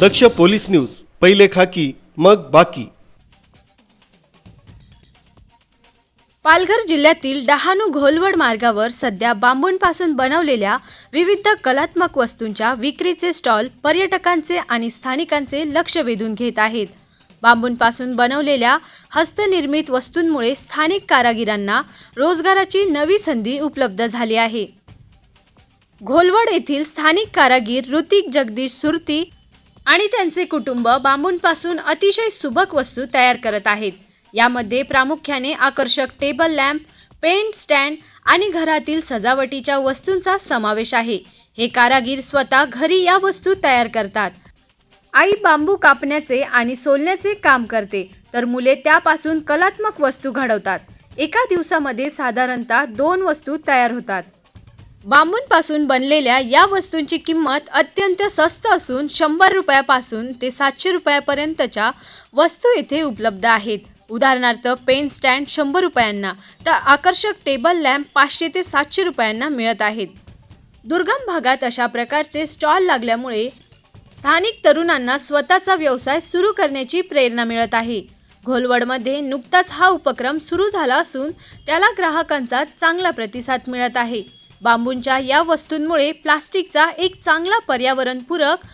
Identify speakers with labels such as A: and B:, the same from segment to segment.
A: दक्ष police news पहिले खाकी मग बाकी.
B: पालघर जिल्ह्यातील डहाणू घोलवड मार्गावर सध्या बांबूंपासून बनवलेल्या विविध कलात्मक वस्तूंच्या विक्रीचे स्टॉल पर्यटकांचे आणि स्थानिकांचे लक्ष वेधून घेत आहेत. बांबूंपासून बनवलेल्या हस्तनिर्मित वस्तूंमुळे स्थानिक कारागिरांना रोजगाराची नवी संधी उपलब्ध झाली आहे. घोलवड येथील स्थानिक कारागीर ऋतिक जगदीश सुरती आणि त्यांचे कुटुंब बांबूंपासून अतिशय सुबक वस्तू तयार करत आहेत. यामध्ये प्रामुख्याने आकर्षक टेबल लॅम्प पेंट स्टँड आणि घरातील सजावटीच्या वस्तूंचा समावेश आहे. हे कारागीर स्वतः घरी या वस्तू तयार करतात. आई बांबू कापण्याचे आणि सोलण्याचे काम करते तर मुले त्यापासून कलात्मक वस्तू घडवतात. एका दिवसामध्ये साधारणतः दोन वस्तू तयार होतात. बांबूंपासून बनलेल्या या वस्तूंची किंमत अत्यंत स्वस्त असून शंभर रुपयापासून ते सातशे रुपयापर्यंतच्या वस्तू येथे उपलब्ध आहेत. उदाहरणार्थ पेन स्टँड शंभर रुपयांना तर आकर्षक टेबल लॅम्प पाचशे ते सातशे रुपयांना मिळत आहेत. दुर्गम भागात अशा प्रकारचे स्टॉल लागल्यामुळे स्थानिक तरुणांना स्वतःचा व्यवसाय सुरू करण्याची प्रेरणा मिळत आहे. घोलवडमध्ये नुकताच हा उपक्रम सुरू झाला असून त्याला ग्राहकांचा चांगला प्रतिसाद मिळत आहे. बांबूंच्या या वस्तूंमुळे प्लास्टिकचा एक चांगला पर्यावरणपूरक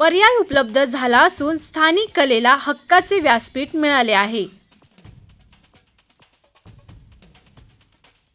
B: पर्याय उपलब्ध झाला असून स्थानिक कलेला हक्काचे व्यासपीठ मिळाले आहे.